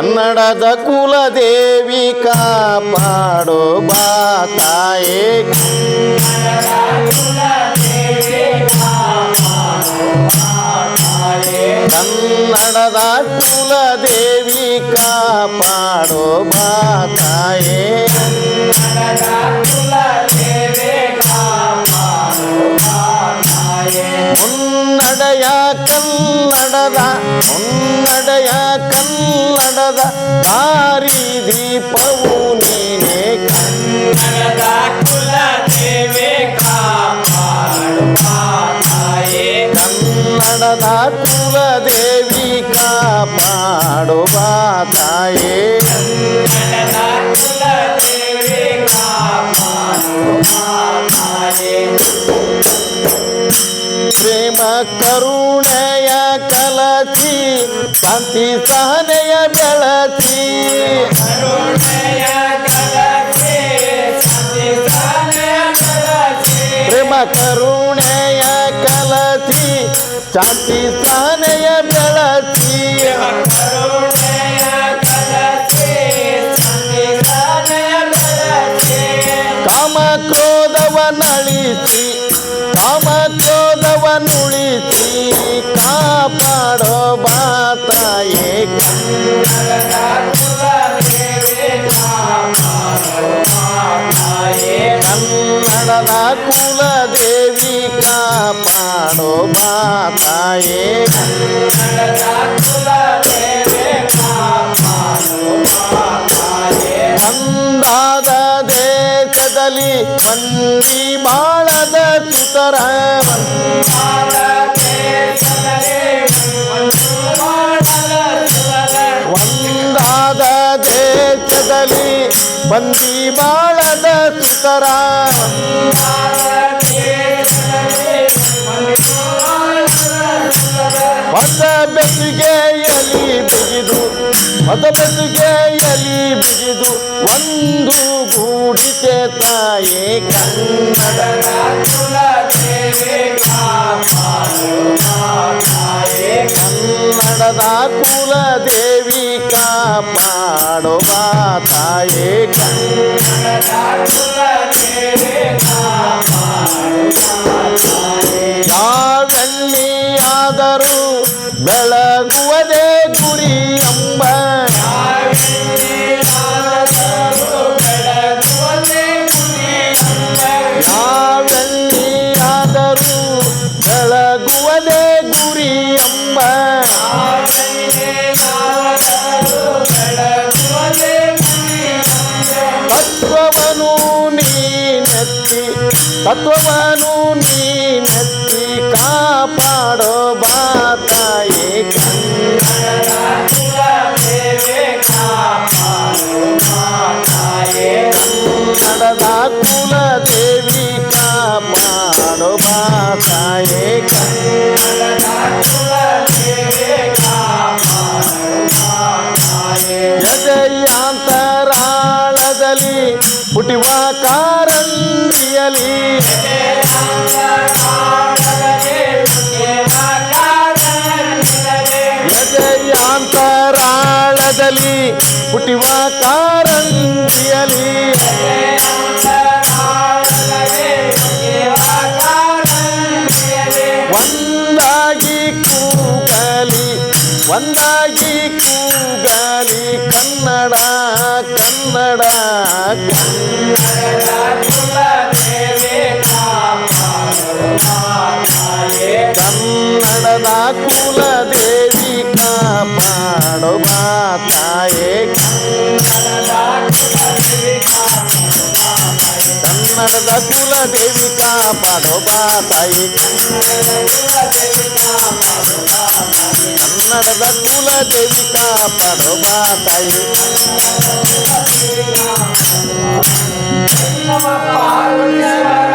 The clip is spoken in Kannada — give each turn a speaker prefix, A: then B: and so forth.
A: ಕನ್ನಡದ ಕುಲದೇವಿ ಕಾಪಾಡೋ ಬಾ ತಾಯೇ ಕನ್ನಡದ ಕುಲದೇವಿ ಕಾಪಾಡೋ ಬಾ ತಾಯೇ ಮುನ್ನಡೆಯ ಕನ್ನಡದ ಮುನ್ನಡೆಯ ಕನ್ನಡದ ದಾರಿ ದೀಪವು ನೀನೇ ಕನ್ನಡದ ಕುಲದೇವಿ ಕಾಪಾಡು ಬಾ ತಾಯೇ ಪ್ರೇಮ ಕರುಣೆಯ ಕಲಸಿ ಶಾಂತಿ ಸಹನೆಯ ಬೆಳಸಿ ಪ್ರೇಮ ಕರುಣೆಯ ಕಲಸಿ ಶಾಂತಿ ಸಹನೆಯ ಬೆಳಸಿ ಕಾಮ ಕ್ರೋಧವನಳಿಸಿ ಕಾಪಾಡೋ ಬಾ ತಾಯೇ ಕನ್ನಡದ ಕುಲದೇವಿ ಕಾಪಾಡೋ ಬಾ ತಾಯೇ ಒಂದಾದ ದೇಶದಲ್ಲಿ ಮಂದಿ ಬಾಳದ ಸುತರ ದೇಶದಲ್ಲಿ ಬಂದಿ ಬಾಳದ ಸುತರ ಹೊಸ ಬೆಸುಗೆಯಲ್ಲಿ ಬಿಗಿದು ಹೊಸ ಬೆಸುಗೆಯಲ್ಲಿ ಬಿಗಿದು ಒಂದು ಗೂಡಿಕೆ ತಾಯೇ ಕನ್ನಡ ಕನ್ನಡದ ಕುಲದೇವಿ ಕಾಪಾಡೋ. ಬಾ ತಾಯೇ ಯಾವೆಣ್ಣಿಯಾದರೂ ಬೆಳಗುವುದೇ ಗುರಿ ಎಂಬ ಯಾವೆಣ್ಣಿಯಾದರೂ ಬೆಳಗುವುದೇ ಗುರಿ ಎಂಬ తత్వమను నీ నెత్తి తత్వమను నీ నెత్తి కాపాడో బాతాయి కన్నడదా కుల దేవి కాపాడో బాతాయి కన్న ಹುಟ್ಟುವ ಕಾರಂಜಿಯಲಿ ಕಾರಂಜಿಯಲಿ ಒಂದಾಗಿ ಕೂಗಲಿ ಒಂದಾಗಿ ಕೂಗಲಿ. ಕನ್ನಡದ ಕುಲದೇವಿ ಕಾಪಾಡು ಬಾ పేద కుల దేవి కాపాడబాతాయి కన్నడద కుల దేవి కాపాడబాతాయి
B: పార్వతి